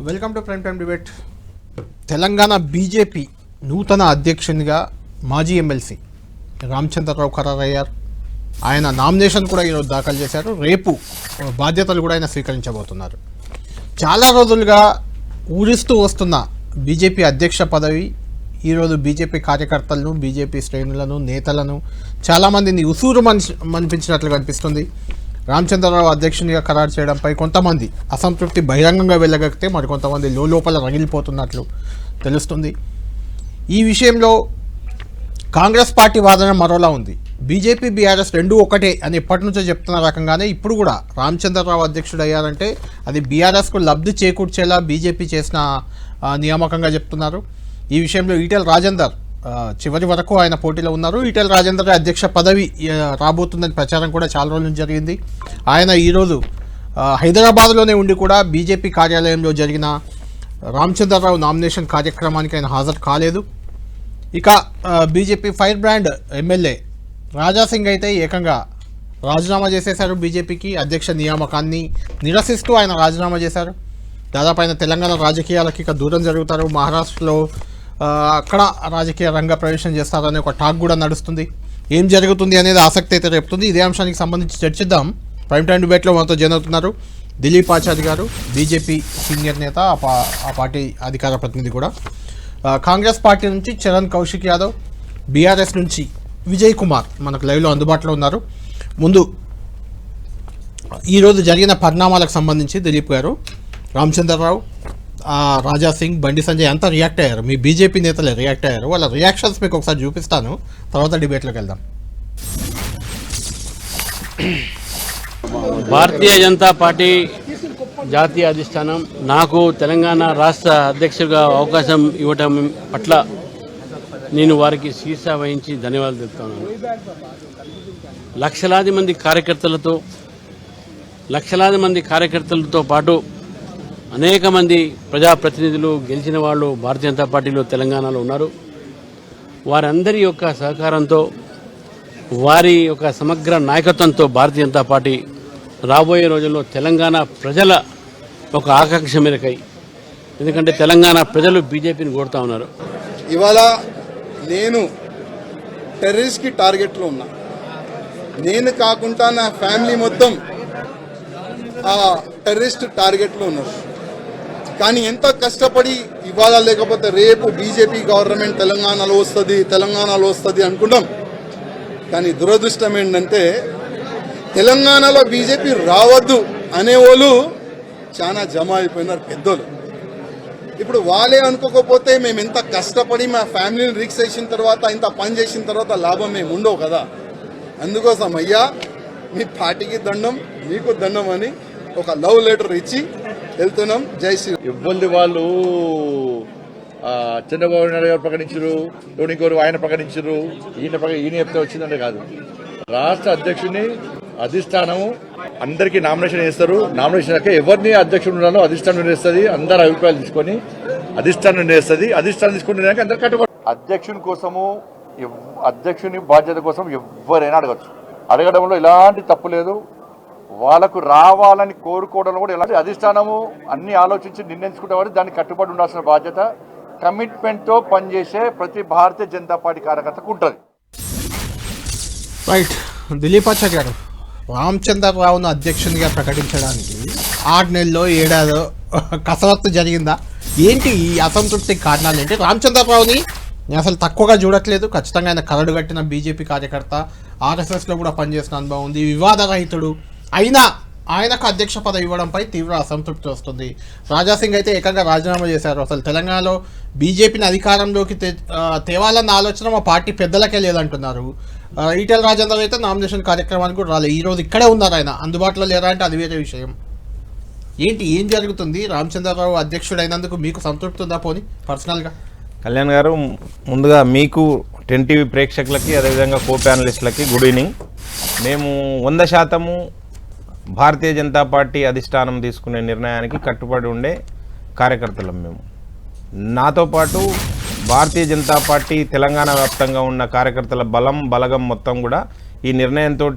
Welcome to prime time debate Telangana BJP నూతన అధ్యక్షునిగా మాజీ ఎమ్మెల్సీ రామచంద్రరావు ఖరారయ్యారు. ఆయన నామినేషన్ కూడా ఈరోజు దాఖలు చేశారు. రేపు బాధ్యతలు కూడా ఆయన స్వీకరించబోతున్నారు. చాలా రోజులుగా ఊరిస్తూ వస్తున్న బీజేపీ అధ్యక్ష పదవి ఈరోజు బీజేపీ కార్యకర్తలను బీజేపీ శ్రేణులను నేతలను చాలామందిని ఉసూరు మనిషి మనిపించినట్లు కనిపిస్తుంది రామచంద్రరావు అధ్యక్షునిగా ఖరారు చేయడంపై కొంతమంది అసంతృప్తి బహిరంగంగా వెళ్ళగలిగితే మరికొంతమంది లోపల రగిలిపోతున్నట్లు తెలుస్తుంది. ఈ విషయంలో కాంగ్రెస్ పార్టీ వాదన మరోలా ఉంది. బీజేపీ బీఆర్ఎస్ రెండు ఒకటే అని ఎప్పటి నుంచో చెప్తున్న రకంగానే ఇప్పుడు కూడా రామచంద్రరావు అధ్యక్షుడు అయ్యారంటే అది బీఆర్ఎస్కు లబ్ధి చేకూర్చేలా బీజేపీ చేసిన నియామకంగా చెప్తున్నారు. ఈ విషయంలో ఈటెల రాజేందర్ చివరి వరకు ఆయన పోటీలో ఉన్నారు. ఈటెల రాజేందర్ అధ్యక్ష పదవి రాబోతుందని ప్రచారం కూడా చాలా రోజుల నుంచి జరిగింది. ఆయన ఈరోజు హైదరాబాద్లోనే ఉండి కూడా బీజేపీ కార్యాలయంలో జరిగిన రామచంద్రరావు నామినేషన్ కార్యక్రమానికి ఆయన హాజరు కాలేదు. ఇక BJP fire brand MLA Raja Singh అయితే ఏకంగా రాజీనామా చేసేశారు బీజేపీకి. అధ్యక్ష నియామకాన్ని నిరసిస్తూ ఆయన రాజీనామా చేశారు. దాదాపు ఆయన తెలంగాణ రాజకీయాలకి ఇక దూరం జరుగుతారు. మహారాష్ట్రలో అక్కడ రాజకీయ రంగ ప్రవేశం చేస్తారనే ఒక టాక్ కూడా నడుస్తుంది. ఏం జరుగుతుంది అనేది ఆసక్తి అయితే రేపుతుంది. ఇదే అంశానికి సంబంధించి చర్చిద్దాం. ప్రైమ్ టైం డిబేట్లో మనతో జాయిన్ అవుతున్నారు దిలీప్ ఆచార్య గారు బీజేపీ సీనియర్ నేత ఆ పా- ఆ పార్టీ అధికార ప్రతినిధి కూడా. కాంగ్రెస్ పార్టీ నుంచి చరణ్ కౌశిక్ యాదవ్ బీఆర్ఎస్ నుంచి విజయ్ కుమార్ మనకు లైవ్లో అందుబాటులో ఉన్నారు. ముందు ఈరోజు జరిగిన పరిణామాలకు సంబంధించి దిలీప్ గారు రామచంద్రరావు రాజా సింగ్ బండి సంజయ్ అంతా రియాక్ట్ అయ్యారు. మీ బీజేపీ నేతలే రియాక్ట్ అయ్యారు. వాళ్ళ రియాక్షన్స్ మీకు ఒకసారి చూపిస్తాను. తర్వాత డిబేట్లోకి వెళ్దాం. భారతీయ జనతా పార్టీ జాతీయ అధిష్టానం నాకు తెలంగాణ రాష్ట్ర అధ్యక్షుడిగా అవకాశం ఇవ్వటం పట్ల నేను వారికి శీర్ష వహించి ధన్యవాదాలు తెలుపుతున్నాను. లక్షలాది మంది కార్యకర్తలతో లక్షలాది మంది కార్యకర్తలతో పాటు అనేక మంది ప్రజాప్రతినిధులు గెలిచిన వాళ్ళు భారతీయ జనతా పార్టీలో తెలంగాణలో ఉన్నారు. వారందరి యొక్క సహకారంతో వారి యొక్క సమగ్ర నాయకత్వంతో భారతీయ జనతా పార్టీ రాబోయే రోజుల్లో తెలంగాణ ప్రజల ఒక ఆకాంక్ష మేరకై ఎందుకంటే తెలంగాణ ప్రజలు బీజేపీని కోరుతా ఉన్నారు. ఇవాళ నేను టెర్రరిస్ట్కి టార్గెట్లో ఉన్నా. నేను కాకుండా నా ఫ్యామిలీ మొత్తం ఆ టెర్రరిస్ట్ టార్గెట్లో ఉన్నారు. కానీ ఎంత కష్టపడి ఇవాళ లేకపోతే రేపు బీజేపీ గవర్నమెంట్ తెలంగాణలో వస్తుంది తెలంగాణలో వస్తుంది అనుకుంటాం. కానీ దురదృష్టం ఏంటంటే తెలంగాణలో బీజేపీ రావద్దు అనేవాళ్ళు చాలా జమ అయిపోయినారు పెద్దోళ్ళు. ఇప్పుడు వాళ్ళే అనుకోకపోతే మేము ఎంత కష్టపడి మా ఫ్యామిలీని రిక్స్ చేసిన తర్వాత ఇంత పని చేసిన తర్వాత లాభం మేము ఉండవు కదా. అందుకోసం అయ్యా మీ పార్టీకి దండం మీకు దండం అని ఒక లవ్ లెటర్ ఇచ్చి వెళ్తున్నాం. జై శ్రీ ఇబ్బంది వాళ్ళు. చంద్రబాబు నాయుడు గారు ప్రకటించరు ఇంకోరు ఆయన ప్రకటించరు. ఈయన ఈయన చెప్తే వచ్చిందంటే కాదు. రాష్ట్ర అధ్యక్షుడిని అధిష్టానము అందరికీ నామినేషన్ చేస్తారు నామినేషన్ అయ్యాక ఎవరిని అధ్యక్షుడు ఉండాలో అధిష్టానం నిర్ణయిస్తుంది అందరి అభిప్రాయాలు తీసుకొని అధిష్టానం నిర్ణయిస్తుంది అధిష్టానం తీసుకునే అందరు కట్టుబడి అధ్యక్షుని కోసము అధ్యక్షుని బాధ్యత కోసం ఎవరైనా అడగచ్చు. అడగడంలో ఎలాంటి తప్పు లేదు. వాళ్ళకు రావాలని కోరుకోవడంలో కూడా ఎలాంటి అధిష్టానము అన్ని ఆలోచించి నిర్ణయించుకునేవాడు దానికి కట్టుబడి ఉండాల్సిన బాధ్యత కమిట్మెంట్తో పనిచేసే ప్రతి భారతీయ జనతా పార్టీ కార్యకర్తకు ఉంటుంది. రైట్. దిలీప్ ఆచార్య గారు. రామచంద్రరావును అధ్యక్షునిగా ప్రకటించడానికి ఆరు నెలలో ఏడాదో కసరత్తు జరిగిందా? ఏంటి ఈ అసంతృప్తి కారణాలు ఏంటి? రామచంద్రరావుని నేను అసలు తక్కువగా చూడట్లేదు. ఖచ్చితంగా ఆయన కరడు కట్టిన బీజేపీ కార్యకర్త ఆర్ఎస్ఎస్లో కూడా పనిచేసిన అనుభవం ఉంది. వివాదరహితుడు. అయినా ఆయనకు అధ్యక్ష పదవి ఇవ్వడంపై తీవ్ర అసంతృప్తి వస్తుంది. రాజాసింగ్ అయితే ఏకంగా రాజీనామా చేశారు. అసలు తెలంగాణలో బీజేపీని అధికారంలోకి తేవాలన్న ఆలోచన మా పార్టీ పెద్దలకే లేదంటున్నారు. ఈటెల రాజేందర్ అయితే నామినేషన్ కార్యక్రమానికి కూడా రాలేదు ఈరోజు ఇక్కడే ఉన్నారు ఆయన. అందుబాటులో లేరా అంటే అది వేరే విషయం. ఏంటి ఏం జరుగుతుంది? రామచంద్రరావు అధ్యక్షుడైనందుకు మీకు సంతృప్తి ఉందా పోని? పర్సనల్గా. కళ్యాణ్ గారు ముందుగా మీకు టెన్ టీవీ ప్రేక్షకులకి అదేవిధంగా కో ప్యానలిస్టులకి గుడ్ ఈవినింగ్. మేము వంద శాతము భారతీయ జనతా పార్టీ అధిష్టానం తీసుకునే నిర్ణయానికి కట్టుబడి ఉండే కార్యకర్తలం మేము. నాతో పాటు భారతీయ జనతా పార్టీ తెలంగాణ వ్యాప్తంగా ఉన్న కార్యకర్తల బలం బలగం మొత్తం కూడా ఈ నిర్ణయంతో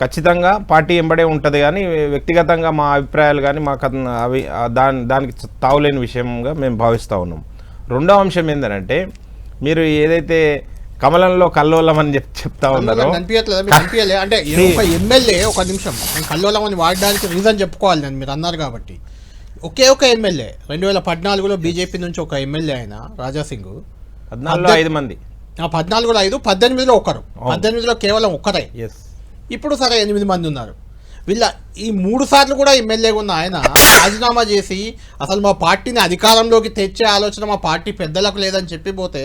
ఖచ్చితంగా పార్టీ ఎంబడే ఉంటుంది కానీ వ్యక్తిగతంగా మా అభిప్రాయాలు కానీ మా కథ అవి దాని దానికి తావులేని విషయంగా మేము భావిస్తూ ఉన్నాం. రెండో అంశం ఏంటంటే మీరు ఏదైతే కమలంలో కల్లోలం అని చెప్ చెప్తా ఉన్నారో? కనిపించట్లేదు? అంటే ఒక ఎమ్మెల్యే ఒక నిమిషం. నేను కల్లోలమని వాడడానికి రీజన్ చెప్పుకోవాలి నేను మీరు అన్నారు కాబట్టి. ఒకే ఒక ఎమ్మెల్యే. రెండు వేల పద్నాలుగులో బీజేపీ నుంచి ఒక ఎమ్మెల్యే ఆయన రాజాసింగ్. పద్నాలుగులో ఐదు మంది. ఆ పద్నాలుగులో ఐదు పద్దెనిమిదిలో ఒకరు. పద్దెనిమిదిలో కేవలం ఒక్కరే. ఇప్పుడు సరే ఎనిమిది మంది ఉన్నారు. వీళ్ళ ఈ మూడు సార్లు కూడా ఎమ్మెల్యేగా ఉన్న ఆయన రాజీనామా చేసి అసలు మా పార్టీని అధికారంలోకి తెచ్చే ఆలోచన మా పార్టీ పెద్దలకు లేదని చెప్పి పోతే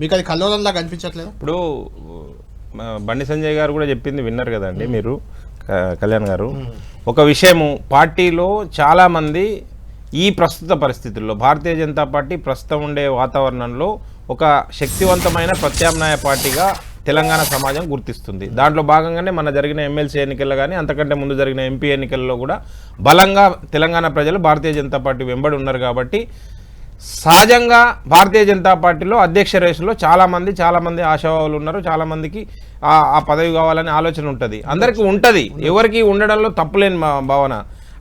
మీకు అది కల్లోలంలా కనిపించట్లేదు? ఇప్పుడు బండి సంజయ్ గారు కూడా చెప్పింది విన్నారు కదండి మీరు కళ్యాణ్ గారు. ఒక విషయము పార్టీలో చాలామంది ఈ ప్రస్తుత పరిస్థితుల్లో భారతీయ జనతా పార్టీ ప్రస్తుతం ఉండే వాతావరణంలో ఒక శక్తివంతమైన ప్రత్యామ్నాయ పార్టీగా తెలంగాణ సమాజం గుర్తిస్తుంది. దాంట్లో భాగంగానే మన జరిగిన ఎమ్మెల్సీ ఎన్నికల్లో కానీ అంతకంటే ముందు జరిగిన ఎంపీ ఎన్నికల్లో కూడా బలంగా తెలంగాణ ప్రజలు భారతీయ జనతా పార్టీ వెంబడి ఉన్నారు కాబట్టి సహజంగా భారతీయ జనతా పార్టీలో అధ్యక్ష రేసులో చాలామంది చాలామంది చాలా ఆశావాహులు ఉన్నారు. చాలామందికి ఆ పదవి కావాలని ఆలోచన ఉంటుంది. అందరికీ ఉంటుంది. ఎవరికి ఉండడంలో తప్పులేని మా భావన.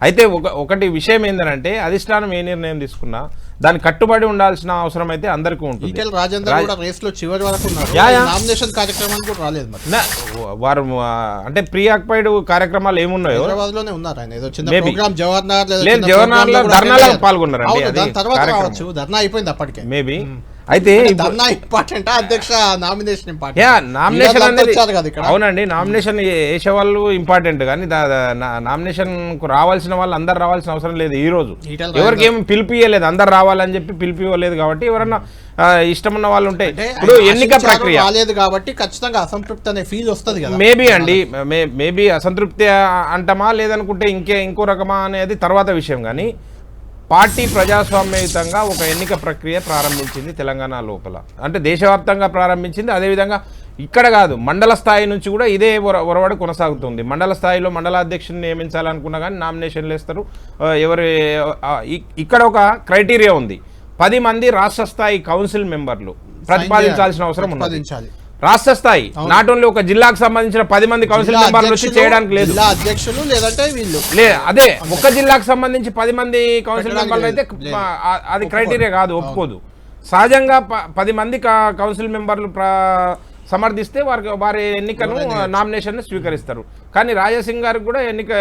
అయితే ఒక ఒకటి విషయం ఏంటంటే అధిష్టానం ఏ నిర్ణయం తీసుకున్నా దాని కట్టుబడి ఉండాల్సిన అవసరం అయితే అందరికీ ఉంటుంది. రాజేందర్ కూడా రేస్లో చివరి వరకు. నామినేషన్ కార్యక్రమానికి కూడా రాలేదు మరి. వారు అంటే ప్రీ ఆక్యుపైడ్ కార్యక్రమాలు ఏమున్నాయో? హైదరాబాద్లోనే ఉన్నారు ఆయన. ఏదో చిన్న Maybe. ప్రోగ్రామ్ జవహర్ నగర్ జవహర్లో ధర్నాలో దాని తర్వాత. రావచ్చు. ధర్నా అయిపోయింది అప్పటికే. మేబీ అయితే ఇంపార్టెంట్ అధ్యక్ష? నామినేషన్ ఇంపార్టెంట్ యా నామినేషన్ అనేది అవునండి నామినేషన్ వేసే వాళ్ళు ఇంపార్టెంట్ కానీ నామినేషన్కు రావాల్సిన వాళ్ళు అందరు రావాల్సిన అవసరం లేదు ఈ రోజు. ఎవరికి ఏమి పిలిపియలేదు అందరు రావాలని చెప్పి పిలిపివ్వలేదు కాబట్టి ఎవరన్నా ఇష్టం ఉన్న వాళ్ళు ఉంటే. అంటే ఇప్పుడు ఎన్నిక ప్రక్రియ. రాలేదు కాబట్టి ఖచ్చితంగా అసంతృప్తి అనే ఫీల్ వస్తుంది కదా. మేబీ అండి మేబీ అసంతృప్తి అంటమా లేదనుకుంటే ఇంకే ఇంకో రకమా అనేది తర్వాత విషయం కానీ పార్టీ ప్రజాస్వామ్యయుతంగా ఒక ఎన్నిక ప్రక్రియ ప్రారంభించింది తెలంగాణ లోపల. అంటే దేశవ్యాప్తంగా ప్రారంభించింది అదేవిధంగా ఇక్కడ కాదు మండల స్థాయి నుంచి కూడా ఇదే ఒర- ఒరవడి కొనసాగుతుంది. మండల స్థాయిలో మండల అధ్యక్షుని నియమించాలనుకున్నా కానీ నామినేషన్లు వేస్తారు. ఎవరి ఇక్కడ ఒక క్రైటీరియా ఉంది. పది మంది రాష్ట్ర స్థాయి కౌన్సిల్ మెంబర్లు ప్రతిపాదించాల్సిన అవసరం ఉన్నది. రాష్ట్ర స్థాయి. నాట్ ఓన్లీ ఒక జిల్లాకు సంబంధించిన పది మంది కౌన్సిల్ మెంబర్లు వచ్చి చేయడానికి లేదు. అధ్యక్షులు లేదంటే వీళ్ళు. లే అదే ఒక జిల్లాకు సంబంధించి పది మంది కౌన్సిల్ మెంబర్లు అయితే అది క్రైటీరియా కాదు ఒప్పుకోదు. సహజంగా పది మంది కౌన్సిల్ మెంబర్లు సమర్థిస్తే వారికి వారి ఎన్నికను నామినేషన్ స్వీకరిస్తారు. కానీ రాజాసింగ్ గారికి కూడా ఎన్నిక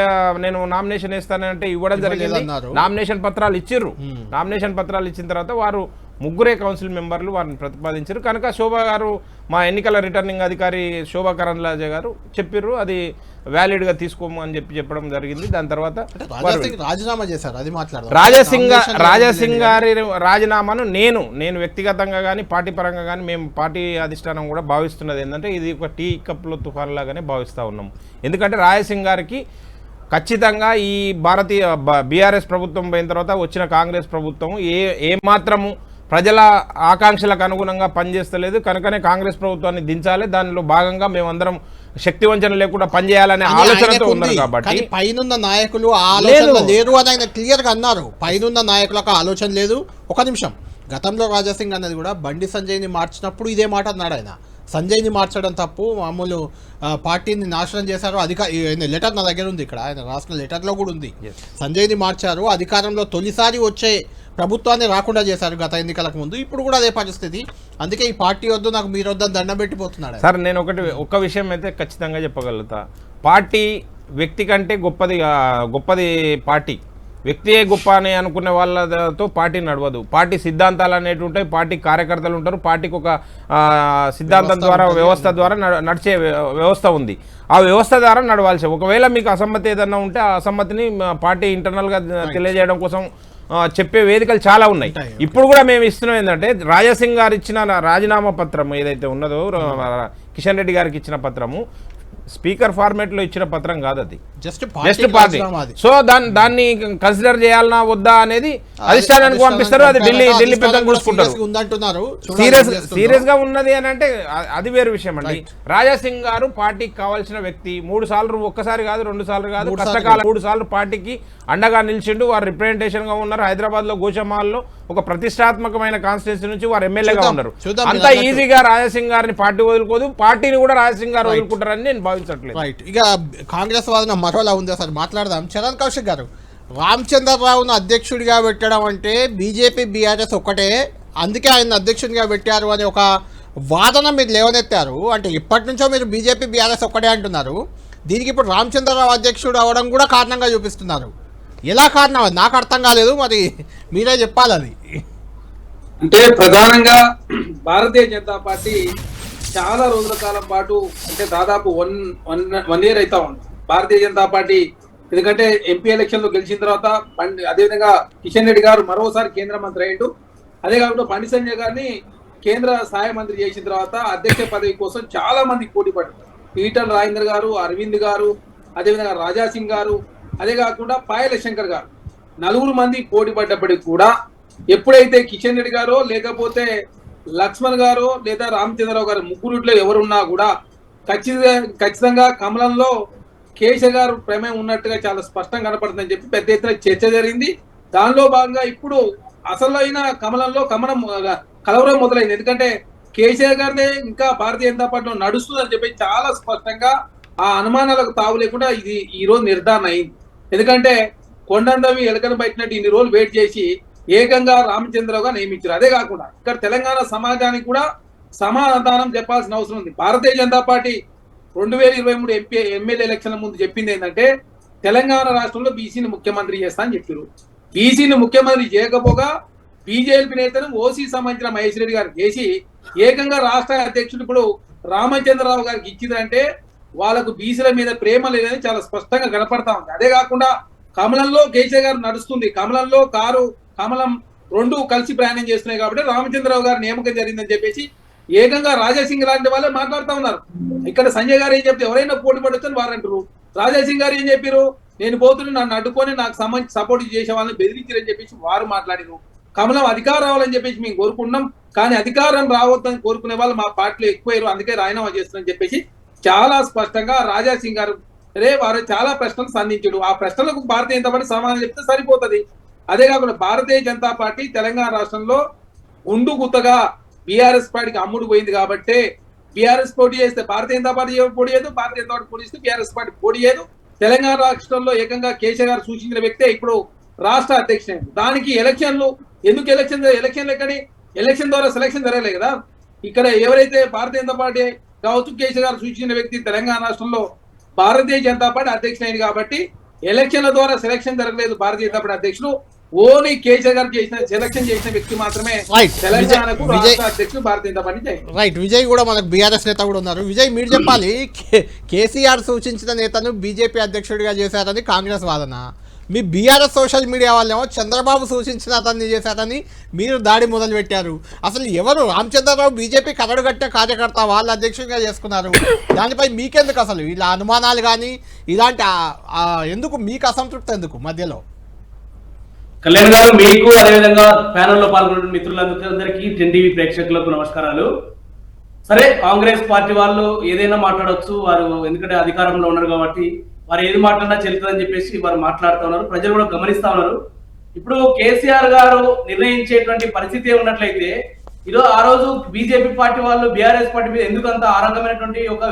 నేను నామినేషన్ వేస్తానంటే ఇవ్వడం జరిగింది. నామినేషన్ పత్రాలు ఇచ్చిర్రు. నామినేషన్ పత్రాలు ఇచ్చిన తర్వాత వారు ముగ్గురే కౌన్సిల్ మెంబర్లు వారిని ప్రతిపాదించారు. కనుక శోభా గారు మా ఎన్నికల రిటర్నింగ్ అధికారి శోభా కరణ్లాజే గారు చెప్పిర్రు అది వ్యాలిడ్గా తీసుకోము అని చెప్పి చెప్పడం జరిగింది. దాని తర్వాత రాజీనామా చేశారు అది మాట్లాడదాం. రాజాసింగ్ రాజాసింగ్ గారి రాజీనామాను నేను నేను వ్యక్తిగతంగా కానీ పార్టీ పరంగా కానీ మేము పార్టీ అధిష్టానం కూడా భావిస్తున్నది ఏంటంటే ఇది ఒక టీ కప్లో తుఫాన్ లాగానే భావిస్తూ ఉన్నాం. ఎందుకంటే రాజాసింగ్ గారికి ఖచ్చితంగా ఈ భారతీయ బీఆర్ఎస్ ప్రభుత్వం పోయిన తర్వాత వచ్చిన కాంగ్రెస్ ప్రభుత్వం ఏ ఏ మాత్రము ప్రజల ఆకాంక్షలకు అనుగుణంగా పనిచేస్తలేదు. కనుకనే కాంగ్రెస్ ప్రభుత్వాన్ని దించాలి. దానిలో భాగంగా మేమందరం శక్తి వంచన లేకుండా పనిచేయాలనే ఆలోచనతో ఉన్నారు. కాబట్టి కానీ పైనున్న నాయకులు ఆలోచన లేదు. లేరు అని ఆయన క్లియర్గా అన్నారు. పైనున్న నాయకులకు ఆలోచన లేదు. ఒక నిమిషం. గతంలో రాజాసింగ్ అన్నది కూడా బండి సంజయ్ని మార్చినప్పుడు ఇదే మాట అన్నాడు ఆయన. సంజయ్ని మార్చడం తప్పు. మామూలు పార్టీని నాశనం చేశారు. అధిక లెటర్ నా దగ్గర ఉంది ఇక్కడ. ఆయన రాసిన లెటర్లో కూడా ఉంది. సంజయ్ని మార్చారు. అధికారంలో తొలిసారి వచ్చే ప్రభుత్వాన్ని రాకుండా చేశారు గత ఎన్నికలకు ముందు. ఇప్పుడు కూడా అదే పరిస్థితి. అందుకే ఈ పార్టీ వద్దు నాకు మీరు వద్దని దండం పెట్టిపోతున్నాడు. సార్ నేను ఒకటి ఒక్క విషయం అయితే ఖచ్చితంగా చెప్పగలుగుతా. పార్టీ వ్యక్తి కంటే గొప్పది గొప్పది పార్టీ. వ్యక్తియే గొప్ప అని అనుకునే వాళ్ళతో పార్టీ నడవదు. పార్టీ సిద్ధాంతాలు అనేవి ఉంటాయి. పార్టీ కార్యకర్తలు ఉంటారు. పార్టీకి ఒక సిద్ధాంతం ద్వారా వ్యవస్థ ద్వారా నడ- నడిచే వ్య- వ్యవస్థ ఉంది. ఆ వ్యవస్థ ద్వారా నడవాల్సి ఒకవేళ మీకు అసమ్మతి ఏదన్నా ఉంటే ఆ అసమ్మతిని పార్టీ ఇంటర్నల్గా తెలియజేయడం కోసం చెప్పే వేదికలు చాలా ఉన్నాయి. ఇప్పుడు కూడా మేము ఇస్తున్నాం ఏంటంటే రాజాసింగ్ గారు ఇచ్చిన రాజీనామా పత్రం ఏదైతే ఉన్నదో కిషన్ రెడ్డి గారికి ఇచ్చిన పత్రము స్పీకర్ ఫార్మేట్లో ఇచ్చిన పత్రం కాదు అది. Just just party. సో దాన్ని దాన్ని కన్సిడర్ చేయాలనా వద్దా అనేది అధిష్టానానికి పంపిస్తారు అది ఢిల్లీ ఢిల్లీ పెద్దలు సీరియస్. సీరియస్గా ఉన్నది అని అంటే అది వేరు విషయం అండి. రాజా సింగ్ గారు పార్టీకి కావాల్సిన వ్యక్తి. మూడు సార్లు ఒక్కసారి కాదు రెండు సార్లు కాదు కష్టకాలం మూడు సార్లు పార్టీకి అండగా నిలిచిండు. వారు రిప్రజెంటేషన్గా ఉన్నారు. హైదరాబాద్లో గోషమాల్లో ఒక ప్రతిష్టాత్మకమైన కాన్స్టిట్యూన్సీ నుంచి వారు ఎమ్మెల్యేగా ఉన్నారు. అంత. ఈజీగా రాజసింగ్ గారిని పార్టీ వదులుకోదు. పార్టీని కూడా రాజసింగ్ గారు వదులుకుంటారని నేను భావించట్లేదు. రైట్ ఇక కాంగ్రెస్ వాదన మరోలా ఉంది. సార్ మాట్లాడదాం. చరణ్ కౌశిక్ గారు రామచంద్రరావును అధ్యక్షుడిగా పెట్టడం అంటే బీజేపీ బీఆర్ఎస్ ఒక్కటే. అందుకే ఆయన అధ్యక్షుడిగా పెట్టారు అనే ఒక వాదన మీరు లేవనెత్తారు. అంటే ఇప్పటి నుంచో మీరు బీజేపీ బీఆర్ఎస్ ఒక్కటే అంటున్నారు. దీనికి ఇప్పుడు రామచంద్రరావు అధ్యక్షుడు అవడం కూడా కారణంగా చూపిస్తున్నారు. ఎలా కారణం అది నాకు అర్థం కాలేదు మరి మీరే చెప్పాలి అది. అంటే ప్రధానంగా భారతీయ జనతా పార్టీ చాలా రోజుల కాలం పాటు అంటే దాదాపు వన్ వన్ వన్ ఇయర్ అవుతా ఉంది. భారతీయ జనతా పార్టీ ఎందుకంటే ఎంపీ ఎలక్షన్లో గెలిచిన తర్వాత పండి అదేవిధంగా కిషన్ రెడ్డి గారు మరోసారి కేంద్ర మంత్రి అయ్యిండు. అదే కాకుండా బండి సంజయ్ గారిని కేంద్ర సహాయ మంత్రి చేసిన తర్వాత అధ్యక్ష పదవి కోసం చాలా మంది పోటీ పడ్డారు. ఈటల్ రాజేందర్ గారు అరవింద్ గారు అదేవిధంగా రాజాసింగ్ గారు అదే కాకుండా పాయల శంకర్ గారు. నలుగురు మంది పోటీ పడ్డప్పటికి కూడా ఎప్పుడైతే కిషన్ రెడ్డి గారో లేకపోతే లక్ష్మణ్ గారో లేదా రామచంద్రరావు గారు ముగ్గురుట్లో ఎవరున్నా కూడా ఖచ్చితంగా ఖచ్చితంగా కమలంలో కేశ గారు ప్రమేయం ఉన్నట్టుగా చాలా స్పష్టంగా కనపడుతుందని చెప్పి పెద్ద ఎత్తున చర్చ జరిగింది. దానిలో భాగంగా ఇప్పుడు అసలు అయిన కమలంలో కమలం కలవరం మొదలైంది. ఎందుకంటే కేసీఆర్ గారిదే ఇంకా భారతీయ జనతా పార్టీలో నడుస్తుందని చెప్పి చాలా స్పష్టంగా ఆ అనుమానాలకు తావు లేకుండా ఇది ఈ రోజు నిర్ధారణ అయింది. ఎందుకంటే కొండందవి ఎలకలు బయటినట్టు ఇన్ని రోజులు వెయిట్ చేసి ఏకంగా రామచంద్రరావుగా నియమించారు. అదే కాకుండా ఇక్కడ తెలంగాణ సమాజానికి కూడా సమాధానం చెప్పాల్సిన అవసరం ఉంది. భారతీయ జనతా పార్టీ రెండు వేల ఇరవై మూడు ఎంపీ ఎమ్మెల్యే ఎలక్షన్ల ముందు చెప్పింది ఏంటంటే తెలంగాణ రాష్ట్రంలో బీసీని ముఖ్యమంత్రి చేస్తా అని చెప్పారు బీసీని ముఖ్యమంత్రి చేయకపోగా బీజేపీ నేతను ఓసీ సంబంధించిన మహేష్ రెడ్డి గారు చేసి ఏకంగా రాష్ట్ర అధ్యక్షుడు ఇప్పుడు రామచంద్రరావు గారికి ఇచ్చిందంటే వాళ్ళకు బీసీల మీద ప్రేమ లేదని చాలా స్పష్టంగా కనపడతా ఉంది. అదే కాకుండా కమలంలో కేసీఆర్ గారు నడుస్తుంది. కమలంలో కారు కమలం రెండు కలిసి ప్రయాణం చేస్తున్నాయి కాబట్టి రామచంద్రరావు గారి నియామకం జరిగిందని చెప్పేసి ఏకంగా రాజాసింగ్ లాంటి వాళ్ళే మాట్లాడుతా ఉన్నారు. ఇక్కడ సంజయ్ గారు ఏం చెప్తే ఎవరైనా పోటీ పడొచ్చని వారు అంటారు. రాజాసింగ్ గారు ఏం చెప్పారు? నేను పోతున్నా నన్ను అడ్డుకొని నాకు సంబంధించి సపోర్ట్ చేసే వాళ్ళని బెదిరించారని చెప్పేసి వారు మాట్లాడారు. కమలం అధికారం రావాలని చెప్పేసి మేము కోరుకున్నాం కానీ అధికారం రావద్దని కోరుకునే వాళ్ళు మా పార్టీలో ఎక్కువయ్యారు అందుకే రాయనామా చేస్తున్నారని చెప్పేసి చాలా స్పష్టంగా రాజాసింగ్ గారు రే వారు చాలా ప్రశ్నలు సంధించాడు. ఆ ప్రశ్నలకు భారతీయ జనతా పార్టీ సమాధానం చెప్తే సరిపోతుంది. అదే కాకుండా భారతీయ జనతా పార్టీ తెలంగాణ రాష్ట్రంలో గుండు గుత్తగా బీఆర్ఎస్ పార్టీకి అమ్ముడు పోయింది కాబట్టి బీఆర్ఎస్ పోటీ చేస్తే భారతీయ జనతా పార్టీ పోటీ చేయదు భారతీయ జనతా పార్టీ పోటీ చేస్తే బీఆర్ఎస్ పార్టీ పోటీ చేయదు. తెలంగాణ రాష్ట్రంలో ఏకంగా కేసీఆర్ గారు సూచించిన వ్యక్తే ఇప్పుడు రాష్ట్ర అధ్యక్షుడు. దానికి ఎలక్షన్లు ఎందుకు ఎలక్షన్ ఎలక్షన్లు ఎక్కడి? ఎలక్షన్ ద్వారా సెలక్షన్ జరగలేదు కదా. ఇక్కడ ఎవరైతే భారతీయ జనతా పార్టీ కావచ్చు కేసీఆర్ గారు సూచించిన వ్యక్తి తెలంగాణ రాష్ట్రంలో భారతీయ జనతా పార్టీ అధ్యక్షుడు అయింది కాబట్టి ఎలక్షన్ల ద్వారా సెలక్షన్ జరగలేదు భారతీయ జనతా పార్టీ అధ్యక్షుడు ఓన్లీ కేసీఆర్ గారు చేసిన సెలక్షన్ చేసిన వ్యక్తి మాత్రమే. తెలంగాణకు విజయ్- రాష్ట్ర అధ్యక్షుడు భారతీయ జనతా పార్టీ. రైట్ విజయ్ కూడా మనకు బీఆర్ఎస్ నేత కూడా ఉన్నారు విజయ్ మీరు చెప్పాలి కేసీఆర్ సూచించిన నేతను బీజేపీ అధ్యక్షుడిగా చేశారని కాంగ్రెస్ వాదన మీ బీఆర్ఎస్ సోషల్ మీడియా వాళ్ళేమో చంద్రబాబు సూచించిన అతన్ని చేశారని మీరు దాడి మొదలు పెట్టారు అసలు ఎవరు? రామచంద్రరావు బీజేపీ కరడుగట్టిన కార్యకర్త వాళ్ళు అధ్యక్షుడిగా చేసుకున్నారు. దానిపై మీకెందుకు అసలు? ఇలా అనుమానాలు కానీ ఇలాంటి ఎందుకు? మీకు అసంతృప్తి ఎందుకు మధ్యలో? కళ్యాణ్ గారు మీకు అదేవిధంగా ప్యానెల్లో పాల్గొన్న మిత్రులందరికీ టెన్ టీవీ ప్రేక్షకులకు నమస్కారాలు. సరే కాంగ్రెస్ పార్టీ వాళ్ళు ఏదైనా మాట్లాడొచ్చు వారు ఎందుకంటే అధికారంలో ఉన్నారు కాబట్టి వారు ఏది మాట్లాడినా చెల్లుతుందని చెప్పేసి వారు మాట్లాడుతూ ఉన్నారు. ప్రజలు కూడా గమనిస్తా ఉన్నారు. ఇప్పుడు కేసీఆర్ గారు నిర్ణయించేటువంటి పరిస్థితి ఉన్నట్లయితే ఈరోజు ఆ రోజు బీజేపీ పార్టీ వాళ్ళు బీఆర్ఎస్ పార్టీ మీద ఎందుకు అంత ఆరోగ్యమైనటువంటి ఒక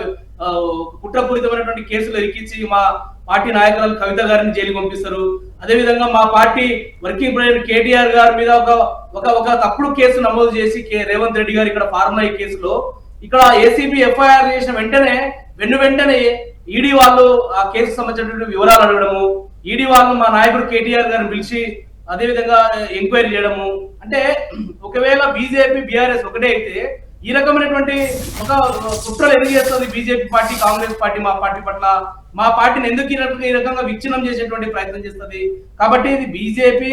కుట్రపూరితమైనటువంటి కేసులు ఇరికించి మా పార్టీ నాయకులను కవిత గారిని జైలు పంపిస్తారు. అదే విధంగా మా పార్టీ వర్కింగ్ ప్రెసిడెంట్ కేటీఆర్ గారి మీద ఒక ఒక ఒక తప్పుడు కేసు నమోదు చేసి కే రేవంత్ రెడ్డి గారు ఇక్కడ ఫార్ములా కేసులో ఇక్కడ ఏసీబీ ఎఫ్ఐఆర్ చేసిన వెంటనే వెన్ను వెంటనే ఈడీ వాళ్ళు ఆ కేసు సంబంధించినటువంటి వివరాలు అడగడము ఈడీ వాళ్ళు మా నాయకుడు కేటీఆర్ గారిని పిలిచి అదే విధంగా ఎంక్వైరీ చేయడము. అంటే ఒకవేళ బీజేపీ బీఆర్ఎస్ ఒకటే అయితే ఈ రకమైనటువంటి ఒక కుట్రలు ఎందుకు చేస్తుంది బీజేపీ పార్టీ కాంగ్రెస్ పార్టీ మా పార్టీ పట్ల? మా పార్టీని ఎందుకు ఈ రకంగా ఈ రకంగా విచ్ఛిన్నం చేసేటువంటి ప్రయత్నం చేస్తుంది? కాబట్టి ఇది బీజేపీ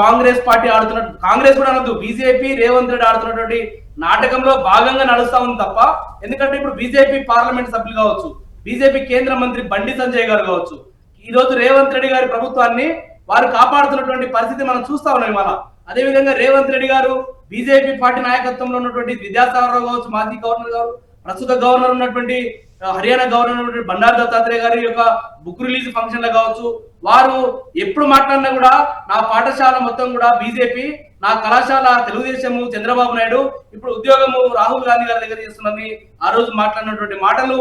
కాంగ్రెస్ పార్టీ ఆడుతున్న కాంగ్రెస్ కూడా అనొద్దు బీజేపీ రేవంత్ రెడ్డి ఆడుతున్నటువంటి నాటకంలో భాగంగా నడుస్తా ఉంది తప్ప ఎందుకంటే ఇప్పుడు బీజేపీ పార్లమెంట్ సభ్యులు కావచ్చు. బీజేపీ కేంద్ర మంత్రి బండి సంజయ్ గారు కావచ్చు. ఈ రోజు రేవంత్ రెడ్డి గారి ప్రభుత్వాన్ని వారు కాపాడుతున్నటువంటి పరిస్థితి మనం చూస్తా ఉన్నాం ఇవాళ. అదే విధంగా రేవంత్ రెడ్డి గారు బీజేపీ పార్టీ నాయకత్వంలో ఉన్నటువంటి విద్యాసాగర్ కావచ్చు మాజీ గవర్నర్ గారు ప్రస్తుత గవర్నర్ ఉన్నటువంటి హర్యానా గవర్నర్ ఉన్నటువంటి బండారు దత్తాత్రేయ గారి యొక్క బుక్ రిలీజ్ ఫంక్షన్లో కావచ్చు. వారు ఎప్పుడు మాట్లాడినా కూడా నా పాఠశాల మొత్తం కూడా బీజేపీ నా కళాశాల తెలుగుదేశము చంద్రబాబు నాయుడు ఇప్పుడు ఉద్యోగము రాహుల్ గాంధీ గారి దగ్గర చేస్తున్నది ఆ రోజు మాట్లాడినటువంటి మాటలు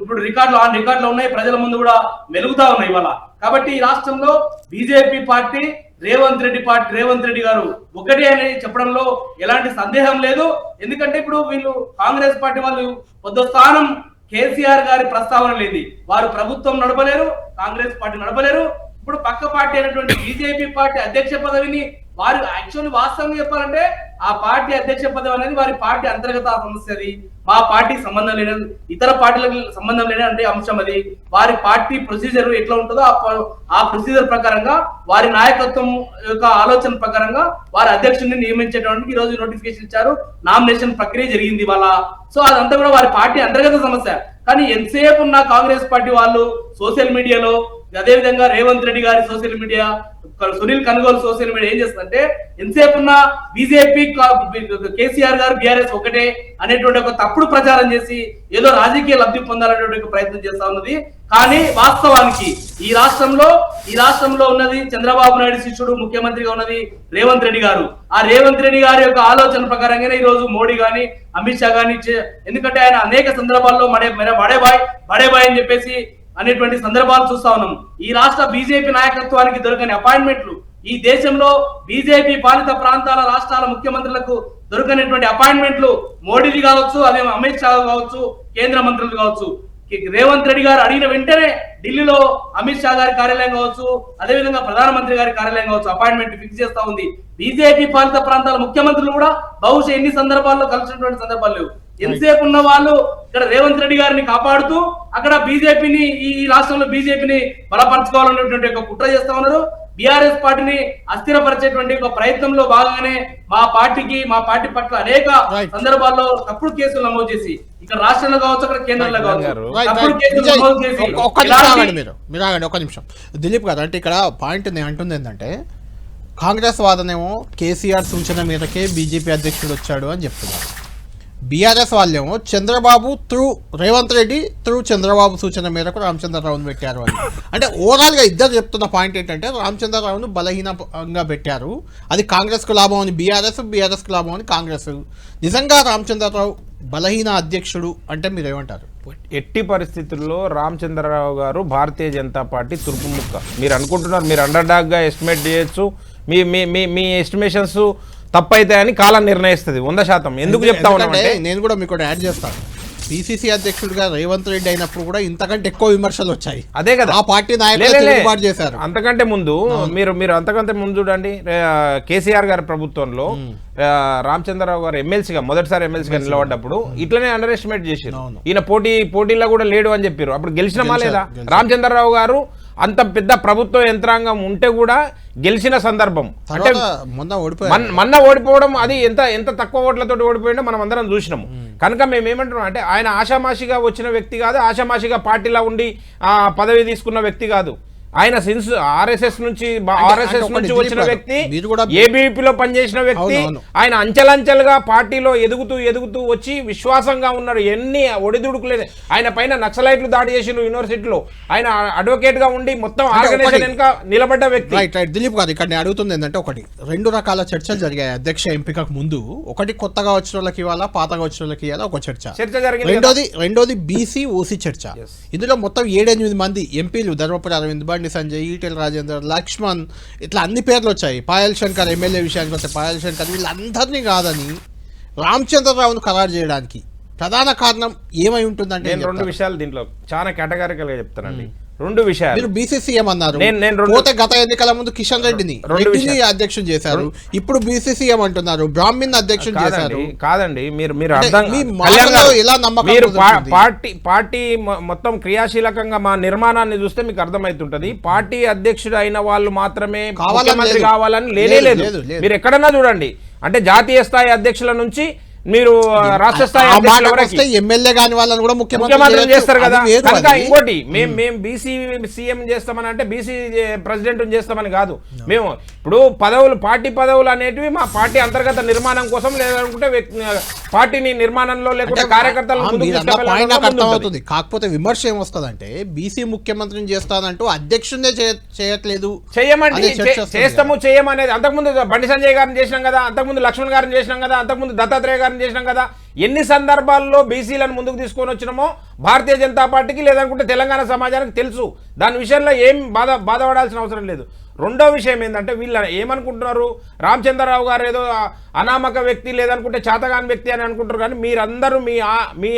ఇప్పుడు రికార్డులు ఆన్ రికార్డులు ఉన్నాయి ప్రజల ముందు కూడా మెలుగుతా ఉన్నాయి ఇవాళ. కాబట్టి ఈ రాష్ట్రంలో BJP party Revanth Reddy party Revanth Reddy గారు ఒకటే అని చెప్పడంలో ఎలాంటి సందేహం లేదు. ఎందుకంటే ఇప్పుడు వీళ్ళు కాంగ్రెస్ పార్టీ వాళ్ళు కొద్ది స్థానం కేసీఆర్ గారి ప్రస్తావన లేదు వారు ప్రభుత్వం నడపలేరు కాంగ్రెస్ పార్టీ నడపలేరు. ఇప్పుడు పక్క పార్టీ అయినటువంటి బీజేపీ పార్టీ అధ్యక్ష పదవిని వారు యాక్చువల్లీ వాస్తవంగా చెప్పాలంటే ఆ పార్టీ అధ్యక్ష పదవి అనేది వారి పార్టీ అంతర్గత సమస్య అది మా పార్టీ సంబంధం లేని ఇతర పార్టీలకు సంబంధం లేని అంటే అంశం అది వారి పార్టీ ప్రొసీజర్ ఎట్లా ఉంటుందో ఆ ఆ ప్రొసీజర్ ప్రకారంగా వారి నాయకత్వం యొక్క ఆలోచన ప్రకారంగా వారి అధ్యక్షుడిని నియమించేటటువంటి ఈ రోజు నోటిఫికేషన్ ఇచ్చారు. నామినేషన్ ప్రక్రియ జరిగింది వాళ్ళ సో అదంతా కూడా వారి పార్టీ అంతర్గత సమస్య. కానీ ఎంతసేపు ఉన్న కాంగ్రెస్ పార్టీ వాళ్ళు సోషల్ మీడియాలో అదేవిధంగా రేవంత్ రెడ్డి గారి social media Sunil Kanugolu social media ఏం చేస్తుందంటే ఎంతసేపు ఉన్న బీజేపీ కేసీఆర్ గారు బీఆర్ఎస్ ఒకటే అనేటువంటి ఒక తప్పుడు ప్రచారం చేసి ఏదో రాజకీయ లబ్ధి పొందాలనేటువంటి ప్రయత్నం చేస్తా ఉన్నది. కానీ వాస్తవానికి ఈ రాష్ట్రంలో ఈ రాష్ట్రంలో ఉన్నది చంద్రబాబు నాయుడు శిష్యుడు ముఖ్యమంత్రిగా ఉన్నది రేవంత్ రెడ్డి గారు. ఆ రేవంత్ రెడ్డి గారి యొక్క ఆలోచన ప్రకారంగానే ఈ రోజు మోడీ గాని అమిత్ షా గాని చే- ఎందుకంటే ఆయన అనేక సందర్భాల్లో మడే మెర- బడేబాయ్ బాయ్ బడే బాయ్ అని చెప్పేసి అనేటువంటి సందర్భాలు చూస్తా ఉన్నాం. ఈ రాష్ట్ర బీజేపీ నాయకత్వానికి దొరకని అపాయింట్మెంట్లు ఈ దేశంలో బీజేపీ పాలిత ప్రాంతాల రాష్ట్రాల ముఖ్యమంత్రులకు దొరకనటువంటి అపాయింట్మెంట్లు మోడీది కావచ్చు అదే అమిత్ షా కావచ్చు కేంద్ర మంత్రులు కావచ్చు. రేవంత్ రెడ్డి గారు అడిగిన వెంటనే ఢిల్లీలో అమిత్ షా గారి కార్యాలయం కావచ్చు అదేవిధంగా ప్రధానమంత్రి గారి కార్యాలయం కావచ్చు అపాయింట్మెంట్ ఫిక్స్ చేస్తా ఉంది. బీజేపీ పాలిత ప్రాంతాల ముఖ్యమంత్రులు కూడా బహుశా ఎన్ని సందర్భాల్లో కలిసినటువంటి సందర్భాలు లేవు. ఎంతసేపు ఉన్న వాళ్ళు ఇక్కడ రేవంత్ రెడ్డి గారిని కాపాడుతూ అక్కడ బీజేపీని ఈ రాష్ట్రంలో బీజేపీని బలపరచుకోవాలనేటువంటి ఒక కుట్ర చేస్తా ఉన్నారు. బీఆర్ఎస్ పార్టీని అస్థిరపరిచేటువంటి ఒక ప్రయత్నంలో భాగంగానే మా పార్టీకి మా పార్టీ పట్ల అనేక. సందర్భాల్లో తప్పుడు కేసులు నమోదు చేసి ఇక్కడ రాష్ట్రంలో కావచ్చు అక్కడ కేంద్రంలో కావచ్చు ఒక్క- నిమిషం దిలీప్ గారు అంటే ఇక్కడ పాయింట్ నేను అంటుంది ఏంటంటే కాంగ్రెస్ వాదనేమో కేసీఆర్ సూచన మేరకే బీజేపీ అధ్యక్షుడు వచ్చాడు అని చెప్తున్నారు. బీఆర్ఎస్ వాళ్ళేమో చంద్రబాబు త్రూ రేవంత్ రెడ్డి త్రూ చంద్రబాబు సూచన మేరకు రామచంద్రరావును పెట్టారు అని అంటే ఓవరాల్గా ఇద్దరు చెప్తున్న పాయింట్ ఏంటంటే రామచంద్రరావును బలహీనంగా పెట్టారు. అది కాంగ్రెస్కు లాభం అని బీఆర్ఎస్ బీఆర్ఎస్కు లాభం అని కాంగ్రెస్. నిజంగా రామచంద్రరావు బలహీన అధ్యక్షుడు అంటే మీరు ఏమంటారు ఎట్టి పరిస్థితుల్లో రామచంద్రరావు గారు భారతీయ జనతా పార్టీ తుర్పు ముక్క మీరు అనుకుంటున్నారు మీరు అండర్ డాగ్గా ఎస్టిమేట్ చేయొచ్చు. మీ మీ మీ ఎస్టిమేషన్స్ ఎస్టిమేషన్స్ తప్పైతాయని కాలం నిర్ణయిస్తుంది వంద శాతం. ఎందుకు చెప్తా ఉన్నామంటే నేను కూడా మీకు యాడ్ చేస్తాను పిసిసి అధ్యక్షుడిగా రేవంత్ రెడ్డి అయినప్పుడు కూడా ఇంతకంటే ఎక్కువ విమర్శలు వచ్చాయి. అదే కదా. ఆ పార్టీ నాయకులు చేశారు. అంతకంటే ముందు మీరు మీరు అంతకంటే ముందు చూడండి కేసీఆర్ గారి ప్రభుత్వంలో రామచంద్రరావు గారు ఎమ్మెల్సీగా మొదటిసారి ఎమ్మెల్సీగా నిలబడ్డప్పుడు ఇట్లనే అండర్ ఎస్టిమేట్ చేశారు అవును. ఈయన పోటీ పోటీలో కూడా లేడు అని చెప్పారు అప్పుడు గెలిచినమా లేదా. రామచంద్రరావు గారు అంత పెద్ద ప్రభుత్వ యంత్రాంగం ఉంటే కూడా గెలిచిన సందర్భం. అంటే మొన్న ఓడిపోయారు మన్- మొన్న ఓడిపోవడం అది ఎంత ఎంత తక్కువ ఓట్లతో ఓడిపోయిందో మనం అందరం చూసినాము కనుక మేము ఏమంటున్నాం అంటే ఆయన ఆషామాషిగా వచ్చిన వ్యక్తి కాదు ఆషామాషిగా పార్టీలో ఉండి ఆ పదవి తీసుకున్న వ్యక్తి కాదు. ఆయన సిన్స్ ఆర్ఎస్ఎస్ నుంచి ఆర్ఎస్ఎస్ నుంచి వచ్చిన వ్యక్తి ఏబీపీలో పనిచేసిన వ్యక్తి. ఆయన అంచెలంచెలుగా పార్టీలో ఎదుగుతూ ఎదుగుతూ వచ్చి విశ్వాసంగా ఉన్నారు ఎన్ని ఒడిదుడుకులేదు ఆయన పైన నక్సలైట్లు దాడి చేసిన యూనివర్సిటీలో. ఆయన అడ్వకేట్గా ఉండి మొత్తం ఆర్గనైజేషన్ వెనుక నిలబడ్డ వ్యక్తి. Right right. దిలీప్ గారు ఇక్కడ నేను అడుగుతుంది ఏంటంటే ఒకటి. రెండు రకాల చర్చలు జరిగాయి అధ్యక్ష ఎంపికకు ముందు. ఒకటి కొత్తగా వచ్చిన వాళ్ళకి ఇవ్వాలా పాతగా వచ్చిన వాళ్ళకి ఇవ్వాలా ఒక చర్చ. చర్చ జరిగింది. రెండోది రెండోది బీసీ ఓసీ చర్చ. ఇందులో మొత్తం ఏడెనిమిది మంది ఎంపీలు ధర్మపురి అరవింద్ బండి సంజయ్ ఈటెల రాజేందర్ లక్ష్మణ్ ఇట్లా అన్ని పేర్లు వచ్చాయి పాయల్ శంకర్ ఎమ్మెల్యే విషయానికి వస్తే పాయల్ శంకర్ వీళ్ళందరినీ కాదని రామచంద్రరావును ఖరారు చేయడానికి ప్రధాన కారణం ఏమై ఉంటుందంటే రెండు? విషయాలు దీంట్లో చాలా కేటగారికల్గా చెప్తానండి రెండు విషయాలు. మీరు బీసీసీఎం అన్నారు నేను- నేను రెండు- పోతే గత ఎన్నికల ముందు కిషన్ రెడ్డిని రెండు రెడ్డిని. అధ్యక్షుడు చేశారు. ఇప్పుడు బీసీసీఎం అంటున్నారు బ్రాహ్మణ్ అధ్యక్షుడు చేశారు. కాదండి. మీరు మీరు అర్థం ఎలా నమ్మకం మీరు? పార్టీ పార్టీ మొత్తం క్రియాశీలకంగా మా నిర్మాణాన్ని చూస్తే మీకు అర్థమవుతుంటది. పార్టీ అధ్యక్షుడు అయిన వాళ్ళు మాత్రమే కావాలని ముఖ్యమంత్రి. కావాలని లేనే లేదు. మీరు ఎక్కడన్నా చూడండి. అంటే జాతీయ స్థాయి అధ్యక్షుల నుంచి మీరు రాష్ట్ర స్థాయి ఎమ్మెల్యే కాని వాళ్ళని కూడా ముఖ్యమంత్రి. చేస్తారు కదా. కనుక. ఇంకోటి మేము. మేము బీసీ సీఎం చేస్తామని అంటే బీసీ ప్రెసిడెంట్ చేస్తామని కాదు. మేము. ఇప్పుడు పదవులు పార్టీ పదవులు అనేటివి మా పార్టీ అంతర్గత నిర్మాణం కోసం లేదనుకుంటే పార్టీని నిర్మాణంలో లేకుంటే కార్యకర్తలు కాకపోతే విమర్శ ఏమొస్తుందంటే బీసీ ముఖ్యమంత్రిని చేస్తానంటూ అధ్యక్షుడే చేయ- చేయట్లేదు. చేయమండి చేస్తాము చేయమనేది అంతకుముందు బండి సంజయ్ గారిని చేసినాం కదా అంతకుముందు లక్ష్మణ్ గారిని చేసినాం కదా అంతకుముందు దత్తాత్రేయ గారిని చేసినాం కదా. ఎన్ని సందర్భాల్లో బీసీలను ముందుకు తీసుకొని వచ్చినామో భారతీయ జనతా పార్టీకి లేదనుకుంటే తెలంగాణ సమాజానికి తెలుసు. దాని విషయంలో ఏం బాధ బాధపడాల్సిన అవసరం లేదు. రెండో విషయం ఏంటంటే వీళ్ళు ఏమనుకుంటున్నారు? రామచంద్రరావు గారు ఏదో అనామక వ్యక్తి లేదనుకుంటే చాతగాని వ్యక్తి అని అనుకుంటారు కానీ మీరందరూ మీ మీ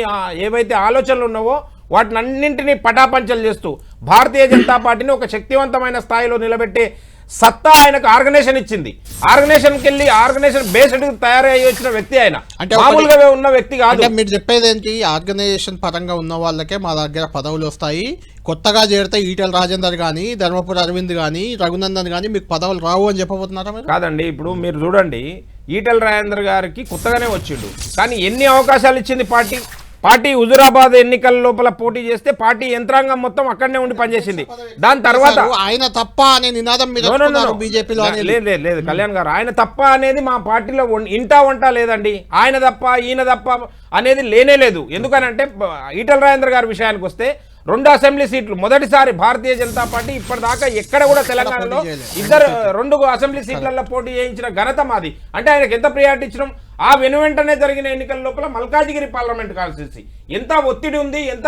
ఏవైతే ఆలోచనలు ఉన్నావో వాటిని అన్నింటినీ పటాపంచలు చేస్తూ భారతీయ జనతా పార్టీని ఒక శక్తివంతమైన స్థాయిలో నిలబెట్టే సత్తా ఆయనకు ఆర్గనైజేషన్ ఇచ్చింది. ఆర్గనైజేషన్కి వెళ్ళి ఆర్గనైజేషన్ బేస్డ్ తయారయ్యి వచ్చిన వ్యక్తి ఆయన. అంటే మామూలుగా ఉన్న వ్యక్తి కాదు. మీరు చెప్పేది ఏంటి? ఆర్గనైజేషన్ పరంగా ఉన్న వాళ్ళకే మా దగ్గర పదవులు వస్తాయి. కొత్తగా చేరితే ఈటెల రాజేందర్ కానీ ధర్మపురి అరవింద్ కానీ రఘునందన్ కానీ మీకు పదవులు రావు అని చెప్పబోతున్నారా మీరు? కాదండి ఇప్పుడు మీరు చూడండి. ఈటెల రాజేందర్ గారికి కొత్తగానే వచ్చిండు. కానీ ఎన్ని అవకాశాలు ఇచ్చింది పార్టీ? పార్టీ హుజురాబాద్ ఎన్నికల లోపల పోటీ చేస్తే పార్టీ యంత్రాంగం మొత్తం అక్కడనే ఉండి పనిచేసింది. దాని తర్వాత ఆయన తప్ప అనే నినాదం లేదు లేదు లేదు కళ్యాణ్ గారు ఆయన తప్ప అనేది మా పార్టీలో ఇంటా వంట లేదండి. ఆయన తప్ప ఈయన తప్ప అనేది లేనే లేదు. ఎందుకనంటే ఈటల రాజేంద్ర గారి విషయానికి వస్తే రెండు అసెంబ్లీ సీట్లు. మొదటిసారి భారతీయ జనతా పార్టీ ఇప్పటిదాకా ఎక్కడ కూడా తెలంగాణలో. ఇద్దరు రెండు అసెంబ్లీ సీట్లలో పోటీ చేయించిన ఘనత మాది. అంటే ఆయనకి ఎంత ప్రియారిటీ ఇచ్చినాం? ఆ వెను వెంటనే జరిగిన ఎన్నికల లోపల మల్కాజిగిరి పార్లమెంట్ కాన్స్టిట్యూన్సీ ఎంత ఒత్తిడి ఉంది? ఎంత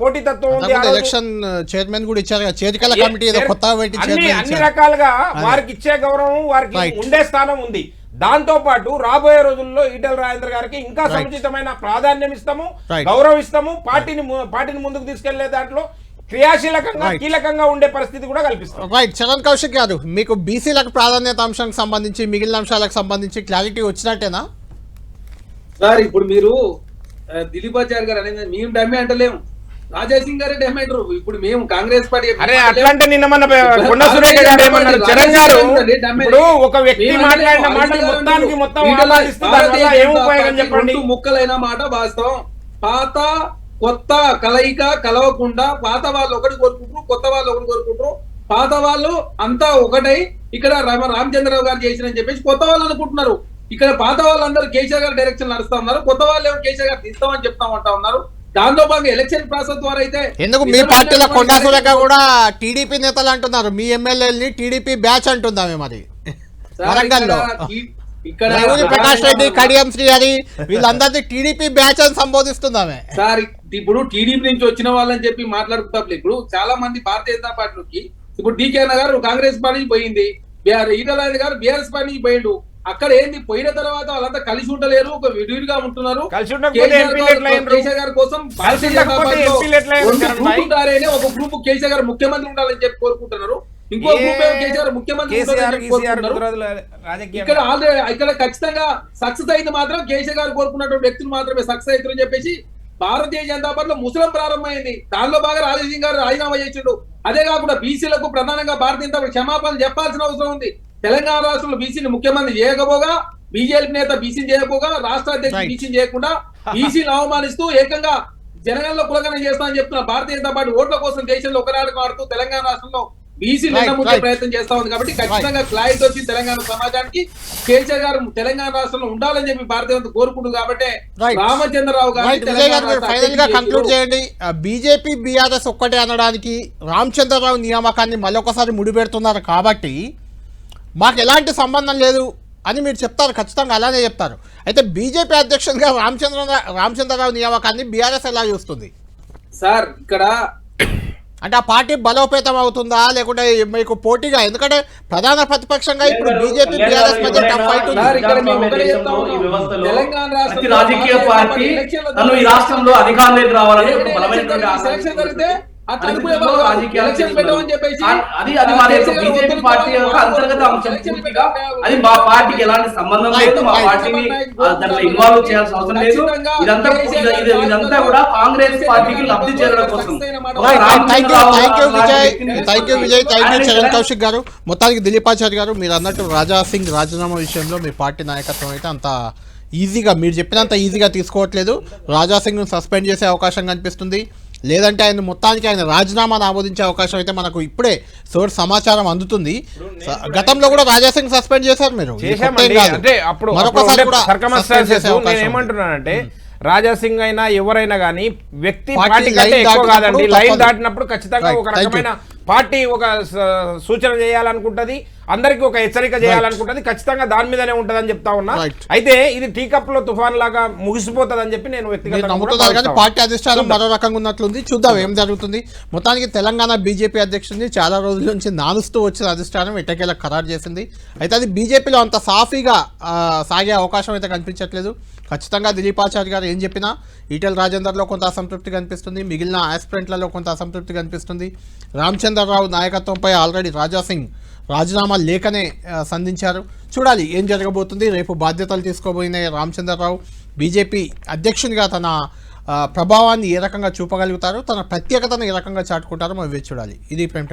పోటీతత్వం ఉంది. ఎలక్షన్ చైర్మన్ కూడా ఇచ్చారు చేతికల కమిటీ పెట్టి అన్ని. రకాలుగా వారికి ఇచ్చే గౌరవం వారికి. ఉండే స్థానం ఉంది. దాంతో పాటు రాబోయే రోజుల్లో ఈటెల రాజేంద్ర గారికి ఇంకా సముచితమైన ప్రాధాన్యం ఇస్తాము. గౌరవిస్తాము పార్టీని పార్టీని ముందుకు తీసుకెళ్ళే దాంట్లో క్రియాశీలకంగా. కీలకంగా ఉండే పరిస్థితి కూడా కల్పిస్తాం. రైట్ చరణ్ కౌశిక్ గారు మీకు బీసీలకు ప్రాధాన్యత అంశానికి సంబంధించి మిగిలిన అంశాలకు సంబంధించి క్లారిటీ వచ్చినట్టేనా? సార్ ఇప్పుడు మీరు దిలీప్ ఆచార్య గారు అనేది మేము డమ్మి అంటలేము. రాజా సింగ్ గారే డమ్మి అంటారు ఇప్పుడు మేము కాంగ్రెస్ పార్టీ అరే అట్లా అంటే నిన్న మన కొండ సురేఖ గారు ఏమన్నారు చరణ్ గారు ఇప్పుడు ఒక వ్యక్తి మాట్లాడిన మాటలు మొత్తానికి మొత్తం ఏం ఉపయోగం చెప్పండి? ముక్కలైన మాట వాస్తవం. పాత కొత్త కలయిక కలవకుండా పాత వాళ్ళు ఒకటి కోరుకుంటారు కొత్త వాళ్ళు ఒకటి కోరుకుంటారు పాత వాళ్ళు అంతా ఒకటై ఇక్కడ రామ రామచంద్రరావు గారు చేసిరని చెప్పేసి కొత్త వాళ్ళు అనుకుంటున్నారు. ఇక్కడ పాత వాళ్ళందరూ కేసీఆర్ గారు డైరెక్షన్ నడుస్తా ఉన్నారు. కొత్త వాళ్ళు ఏమో కేసీఆర్ గారు తీస్తామని చెప్తామంటా ఉన్నారు. దాంతో భాగంగా ఎలక్షన్ ప్రాసెస్ ద్వారా అయితే ఎందుకు మీ పార్టీలో కొండా సురేఖ కూడా టీడీపీ నేతలు అంటున్నారు. మీ ఎమ్మెల్యేని టీడీపీ బ్యాచ్ అంటుందామే మరి. వరంగల్లో. ఇక్కడ ప్రకాష్ రెడ్డి కడియం శ్రీహరి వీళ్ళందరినీ టీడీపీ బ్యాచ్ అని సంబోధిస్తుందామే సార్ ఇప్పుడు టీడీపీ నుంచి వచ్చిన వాళ్ళని చెప్పి మాట్లాడుకుంటాం. ఇప్పుడు చాలా మంది భారతీయ జనతా పార్టీలోకి ఇప్పుడు డీకే గారు కాంగ్రెస్ పార్టీ నుంచి పోయింది. బీఆర్ ఈటల గారు బీఆర్ఎస్ పార్టీ నుంచి పోయిండు. అక్కడ ఏంది? పోయిన తర్వాత వాళ్ళంతా కలిసి ఉండలేరు ఒక విడివిడిగా ఉంటున్నారు. కేసీఆర్ గారు- కోసం ఒక గ్రూప్ కేసీఆర్ గారు ముఖ్యమంత్రి ఉండాలని చెప్పి కోరుకుంటున్నారు. ఇంకో గ్రూప్ కేసీఆర్ ముఖ్యమంత్రి ఇక్కడ ఆల్రెడీ ఇక్కడ ఖచ్చితంగా సక్సెస్ అయింది మాత్రం కేసీఆర్ గారు కోరుకున్నటువంటి వ్యక్తులు మాత్రమే సక్సెస్ అవుతారని చెప్పేసి భారతీయ జనతా పార్టీలో ముసలం ప్రారంభమైంది. దానిలో బాగా రాజసింగ్ గారు రాజీనామా చేసిండు. అదే కాకుండా బీసీలకు ప్రధానంగా భారతీయ జనతా పార్టీ క్షమాపణ చెప్పాల్సిన అవసరం ఉంది. తెలంగాణ రాష్ట్రంలో బీసీని ముఖ్యమంత్రి చేయకపోగా బీజేపీ నేత బీసీని చేయకపోగా రాష్ట్ర అధ్యక్షుడు. బీసీని చేయకుండా బీసీని అవమానిస్తూ ఏకంగా జనగణలో కులగణం చేస్తామని చెప్తున్న భారతీయ జనతా పార్టీ ఓట్ల కోసం దేశంలో ఒక నాడు ఆడుతూ తెలంగాణ రాష్ట్రంలో బీసీ right. ప్రయత్నం చేస్తా ఉంది కాబట్టి ఖచ్చితంగా క్లారిటీ వచ్చి తెలంగాణ సమాజానికి కేసీఆర్ గారు తెలంగాణ రాష్ట్రంలో ఉండాలని చెప్పి భారతీయ జనతా కోరుకుంటుంది కాబట్టి. రామచంద్రరావు గారు ఫైనల్గా కంక్లూడ్. చేయండి బీజేపీ బీఆర్ఎస్ ఒక్కటే అనడానికి రామచంద్రరావు నియామకాన్ని మళ్ళొకసారి ముడిపెడుతున్నారు కాబట్టి మాకు ఎలాంటి సంబంధం లేదు అని మీరు చెప్తారు ఖచ్చితంగా అలానే చెప్తారు. అయితే బీజేపీ అధ్యక్షుడిగా రామచంద్ర రామచంద్రరావు నియామకాన్ని బీఆర్ఎస్ ఎలా చూస్తుంది? సార్ ఇక్కడ అంటే ఆ పార్టీ బలోపేతం అవుతుందా? లేకుంటే మీకు పోటీగా ఎందుకంటే ప్రధాన ప్రతిపక్షంగా ఇప్పుడు బీజేపీ బీఆర్ఎస్ మధ్య టఫ్ ఫైట్ ఉంది రాజకీయ పార్టీ ఈ రాష్ట్రంలో అధికారంలోకి రావాలని అది అది వారి యొక్క కేసీఆర్ బీజేపీ వద్దకు పార్టీ యొక్క వాళ్ళు అంతర్గత అంశం. ఎలక్షన్ పూర్తిగా పెట్టమని అది మా పార్టీకి ఎలాంటి సంబంధం లేదు. మా పార్టీని దాంట్లో ఇన్వాల్వ్ చేయాల్సిన అవసరం లేదు. ఇదంతా ఇది- ఇది- ఇదంతా కూడా కాంగ్రెస్ పార్టీకి లబ్ధి చేరడం కోసం. Thank you Vijay thank you Charan Kaushik గారు మొత్తానికి దిలీపాచారి గారు మీరు అన్నట్టు రాజా సింగ్ రాజీనామా విషయంలో మీ పార్టీ నాయకత్వం అయితే అంత ఈజీగా మీరు చెప్పినంత ఈజీగా తీసుకోవట్లేదు. రాజాసింగ్ను సస్పెండ్ చేసే అవకాశం కనిపిస్తుంది. లేదంటే ఆయన మొత్తానికి ఆయన రాజీనామాను ఆమోదించే అవకాశం అయితే మనకు ఇప్పుడే సోర్స్ సమాచారం అందుతుంది గతంలో కూడా రాజాసింగ్ సస్పెండ్ చేశారు మీరు. అంటే అప్పుడు. ఏమంటున్నానంటే రాజా సింగ్ అయినా ఎవరైనా కానీ వ్యక్తి పార్టీ కంటే ఎక్కువ కాదండి లైన్. దాటినప్పుడు ఖచ్చితంగా. ఒక. రకమైన పార్టీ ఒక సూచన చేయాలనుకుంటది అందరికి ఒక హెచ్చరిక చేయాలనుకుంటది. ఖచ్చితంగా దాని మీదనే ఉంటదని చెప్తా ఉన్నా. అయితే ఇది టీ కప్లో తుఫాన్ లాగా ముగిసిపోతుందని చెప్పి నేను వ్యక్తిగతంగా పార్టీ అధిష్టానం మరో రకంగా ఉన్నట్లుంది చూద్దాం ఏం జరుగుతుంది. మొత్తానికి తెలంగాణ బీజేపీ అధ్యక్షుడిని చాలా రోజుల నుంచి నానుస్తూ వచ్చిన అధిష్టానం ఎట్టకేలా ఖరారు చేసింది. అయితే అది బీజేపీలో అంత సాఫీగా సాగే అవకాశం అయితే కనిపించట్లేదు. ఖచ్చితంగా దిలీపాచారి గారు ఏం చెప్పినా ఈటెల రాజేందర్లో కొంత అసంతృప్తి కనిపిస్తుంది. మిగిలిన ఆస్పిరెంట్లలో కొంత అసంతృప్తి కనిపిస్తుంది. రామచంద్రరావు నాయకత్వంపై ఆల్రెడీ రాజాసింగ్ రాజీనామా లేఖనే సంధించారు. చూడాలి ఏం జరగబోతుంది? రేపు బాధ్యతలు తీసుకోబోయిన రామచంద్రరావు బీజేపీ అధ్యక్షునిగా తన ప్రభావాన్ని ఏ రకంగా చూపగలుగుతారు? తన ప్రత్యేకతను ఏ రకంగా చాటుకుంటారో మనం వేచి చూడాలి. ఇది ప్రేమ